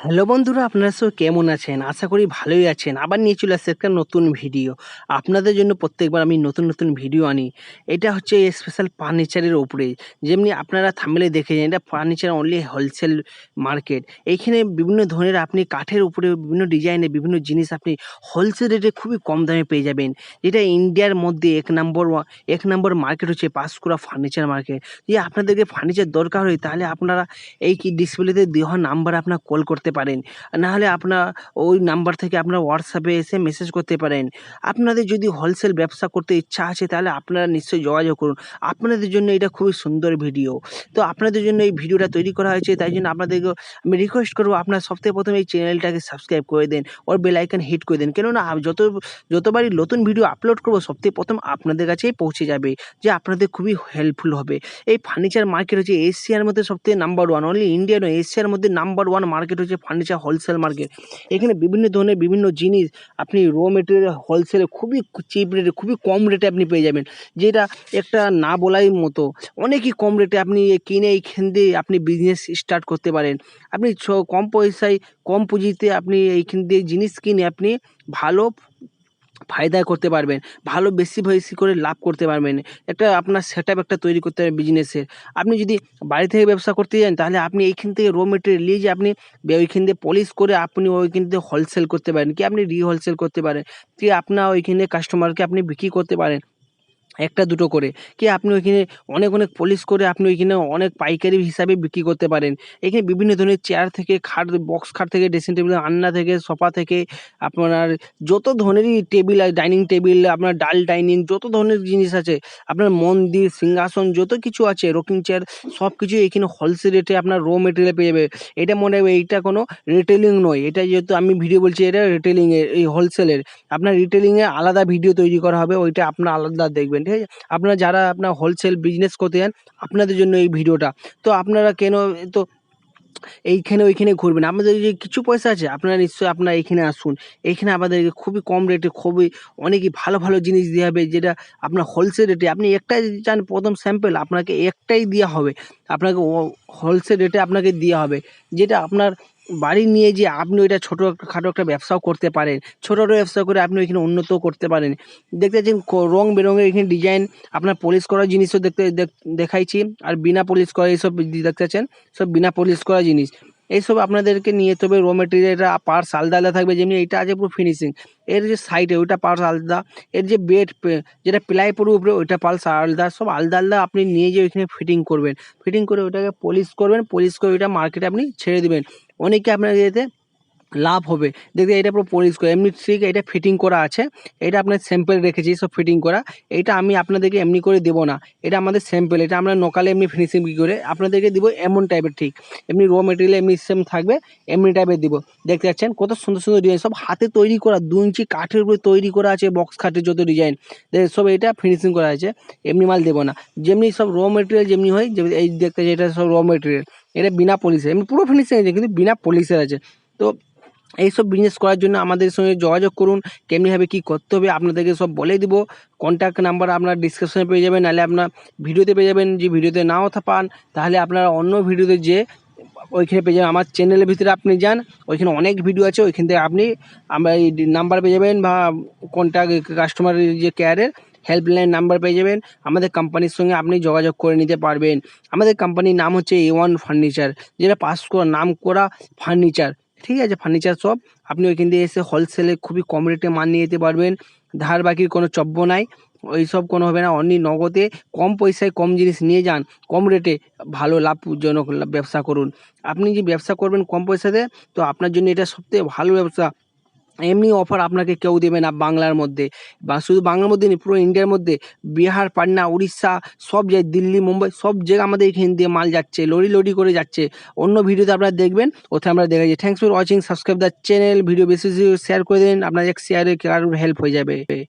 Hello বন্ধুরা, আপনারা সব কেমন আছেন? আশা করি ভালোই আছেন। আবার নিয়ে চলে আসছে একটা নতুন ভিডিও। আপনাদের জন্য প্রত্যেকবার আমি নতুন নতুন ভিডিও আনি। এটা হচ্ছে স্পেশাল ফার্নিচারের উপরে। যেমনি আপনারা থামলে দেখেছেন, এটা ফার্নিচার অনলি হোলসেল মার্কেট এইখানে বিভিন্ন ধরনের আপনি কাঠের উপরে বিভিন্ন ডিজাইনের বিভিন্ন জিনিস আপনি হোলসেল রেটে খুবই কম দামে পেয়ে যাবেন। যেটা ইন্ডিয়ার মধ্যে এক নম্বর এক নম্বর মার্কেট হচ্ছে পাঁশকুড়া ফার্নিচার মার্কেট যে আপনাদেরকে ফার্নিচার দরকার হয়, তাহলে আপনারা এই কি ডিসপ্লেতে দেওয়া নাম্বার আপনার কল করতে পারেন। নাহলে আপনার ওই নাম্বার থেকে আপনার হোয়াটসঅ্যাপে এসে মেসেজ করতে পারেন। আপনাদের যদি হোলসেল ব্যবসা করতে ইচ্ছা আছে, তাহলে আপনারা নিশ্চয়ই যোগাযোগ করুন। আপনাদের জন্য এটা খুবই সুন্দর ভিডিও তো আপনাদের জন্য এই ভিডিওটা তৈরি করা হয়েছে, তাই জন্য আপনাদেরকে আমি রিকোয়েস্ট করব, আপনার সবথেকে প্রথমে এই চ্যানেলটাকে সাবস্ক্রাইব করে দেন ওর বেল আইকন হিট করে দেন। কেননা যত, যতবারই নতুন ভিডিও আপলোড করব, সবথেকে প্রথম আপনাদের কাছেই পৌঁছে যাবে যে আপনাদের খুবই হেল্পফুল হবে। এই ফার্নিচার মার্কেট হচ্ছে এশিয়ার মধ্যে সবথেকে নাম্বার ওয়ান অনলি ইন্ডিয়া নয় এশিয়ার মধ্যে নাম্বার ওয়ান মার্কেট হচ্ছে ফার্নিচার হোলসেল মার্কেট। এখানে বিভিন্ন ধরনের বিভিন্ন জিনিস আপনি র মেটেরিয়াল হোলসেলে খুবই চিপ রেটে খুবই কম রেটে আপনি পেয়ে যাবেন। যেটা একটা না বলাই মতো অনেকই কম রেটে আপনি কিনে এইখান দিয়ে আপনি বিজনেস স্টার্ট করতে পারেন। আপনি কম পয়সায়, কম পুঁজিতে আপনি এইখান দিয়ে জিনিস কিনে আপনি ভালো ফায়দা করতে পারবেন, ভালো বেশি বেশি করে লাভ করতে পারবেন। একটা আপনার সেট একটা তৈরি করতে হবে বিজনেসের আপনি যদি বাড়ি থেকে ব্যবসা করতে যান, তাহলে আপনি এইখান থেকে র মেটেরিয়াল নিয়ে যে আপনি ওইখান দিয়ে পলিশ করে আপনি ওইখান থেকে হোলসেল করতে পারেন, কি আপনি রি হোলসেল করতে পারেন, কি আপনার ওইখানে কাস্টমারকে আপনি বিক্রি করতে পারেন। একটা দুটো করে। কি আপনি ওইখানে অনেক অনেক পলিশ করে আপনি ওইখানে অনেক পাইকারি হিসাবে বিক্রি করতে পারেন। এখানে বিভিন্ন ধরনের চেয়ার থেকে, খাট বক্স খাট থেকে ড্রেসিং টেবিল আন্না থেকে সোফা থেকে আপনার যত ধরনেরই টেবিল ডাইনিং টেবিল আপনার ডাল ডাইনিং যত ধরনের জিনিস আছে, আপনার মন্দির, সিংহাসন, যত কিছু আছে রকিং চেয়ার সব কিছু এখানে হোলসেল রেটে আপনার র মেটেরিয়াল পেয়ে যাবে। এটা মনে হবে এইটা কোনো রিটেলিং নয়। এটা যেহেতু আমি ভিডিও বলছি, এটা রিটেলিংয়ের এই হোলসেলের আপনার রিটেলিংয়ে আলাদা ভিডিও তৈরি করা হবে, ওইটা আপনার আলাদা দেখবেন। ঠিক আছে? আপনারা যারা আপনার হোলসেল বিজনেস করতে চান আপনাদের জন্য এই ভিডিওটা। তো আপনারা কেন তো এইখানে ওইখানে ঘুরবেন? আমাদের যে কিছু পয়সা আছে, আপনারা নিশ্চয়ই আপনারা এইখানে আসুন। এইখানে আমাদেরকে খুবই কম রেটে খুবই অনেকই ভালো ভালো জিনিস দেওয়া হবে, যেটা আপনার হোলসেল রেটে আপনি একটাই চান প্রথম স্যাম্পেল আপনাকে একটাই দেওয়া হবে। আপনাকে হোলসেল রেটে আপনাকে দেওয়া হবে, যেটা আপনার বাড়ি নিয়ে যে আপনি ওইটা ছোটো খাটো একটা ব্যবসাও করতে পারেন ছোটো খাটো ব্যবসা করে আপনি ওইখানে উন্নতও করতে পারেন। দেখতে পাচ্ছেন রং বেরঙের এখানে ডিজাইন আপনার পলিশ করা জিনিসও দেখতে, দেখ- দেখাইছি। আর বিনা পলিশ করা এইসব দেখতে পাচ্ছেন সব বিনা পলিশ করা জিনিস। এইসব আপনাদেরকে নিয়ে যেতে হবে। র মেটেরিয়ালটা পার্স আলাদা আলাদা থাকবে, যেমনি এটা আছে পুরো ফিনিশিং এর যে সাইডে ওইটা পার্টস আলাদা এর যে বেড যেটা প্লাই পড়বে উপরে, ওইটা পার্টস আলাদা সব আলাদা আলাদা আপনি নিয়ে যে ওইখানে ফিটিং করবেন। ফিটিং করে ওইটাকে পলিশ করবেন পলিশ করে ওইটা মার্কেটে আপনি ছেড়ে দেবেন। অনেকে আপনার এতে লাভ হবে। দেখতে এটা পুরো পলিশ করে এমনি ঠিক এটা ফিটিং করা আছে। এটা আপনার স্যাম্পেল রেখেছি, সব ফিটিং করা। এটা আমি আপনাদেরকে এমনি করে দেবো না। এটা আমাদের স্যাম্পেল এটা আমরা নকালে এমনি ফিনিশিং বিক্রি করে? আপনাদেরকে দিব এমন টাইপের ঠিক। এমনি র মেটেরিয়াল এমনি সেম থাকবে, এমনি টাইপের দিব। দেখতে পাচ্ছেন? কত সুন্দর সুন্দর ডিজাইন সব হাতে তৈরি করা, দু ইঞ্চি কাঠের উপরে তৈরি করা আছে বক্স খাটের যত ডিজাইন সব এটা ফিনিশিং করা আছে। এমনি মাল দেবো না। যেমনি সব র মেটেরিয়াল যেমনি হয় এই দেখতে এটা সব র মেটেরিয়াল এটা বিনা পলিশে এমনি পুরো ফিনিশিং আছে কিন্তু বিনা পলিশের আছে। তো এইসব বিজনেস করার জন্য আমাদের সঙ্গে যোগাযোগ করুন কেমনিভাবে কী করতে হবে আপনাদেরকে সব বলে দিব। কন্ট্যাক্ট নাম্বার আপনার ডিসক্রিপশনে পেয়ে যাবেন, নাহলে আপনার ভিডিওতে পেয়ে যাবেন, যে ভিডিওতে নাও পান, তাহলে আপনারা অন্য ভিডিওতে যে ওইখানে পেয়ে যাবেন, আমার চ্যানেলের ভিতরে আপনি যান, ওইখানে অনেক ভিডিও আছে, ওইখান থেকে আপনি আমরা এই নাম্বার পেয়ে যাবেন বা কন্ট্যাক্ট কাস্টমার যে কেয়ারের হেল্পলাইন নাম্বার পেয়ে যাবেন, আমাদের কোম্পানির সঙ্গে আপনি যোগাযোগ করে নিতে পারবেন। আমাদের কোম্পানির নাম হচ্ছে এ ওয়ান ফার্নিচার যেটা পাস করা নাম করা ফার্নিচার ঠিক আছে ফার্নিচার শপ আপনি ওইখান দিয়ে এসে হোলসেলে খুবই কম রেটে মাল নিয়ে যেতে পারবেন। ধার বাকির কোনো চব্য নাই ওই সব কোনো হবে না অন্য নগদে কম পয়সায় কম জিনিস নিয়ে যান, কম রেটে ভালো লাভজনক ব্যবসা করুন। আপনি যে ব্যবসা করবেন কম পয়সাতে, তো আপনার জন্য এটা সবথেকে ভালো ব্যবসা। এমনি অফার আপনাকে কেউ দেবে না বাংলার মধ্যে। বা শুধু বাংলার মধ্যে নেই, পুরো ইন্ডিয়ার মধ্যে। বিহার, পাটনা, উড়িষ্যা, সব জায়গায় দিল্লি, মুম্বাই, সব জায়গায় আমাদের এখান দিয়ে মাল যাচ্ছে, লরি লরি করে যাচ্ছে। অন্য ভিডিওতে আপনারা দেখবেন ওতে আমরা দেখাচ্ছি। Thanks for watching subscribe the channel video বেশি বেশি শেয়ার করে দিন। আপনার এক শেয়ারে কারোর হেল্প হয়ে যাবে।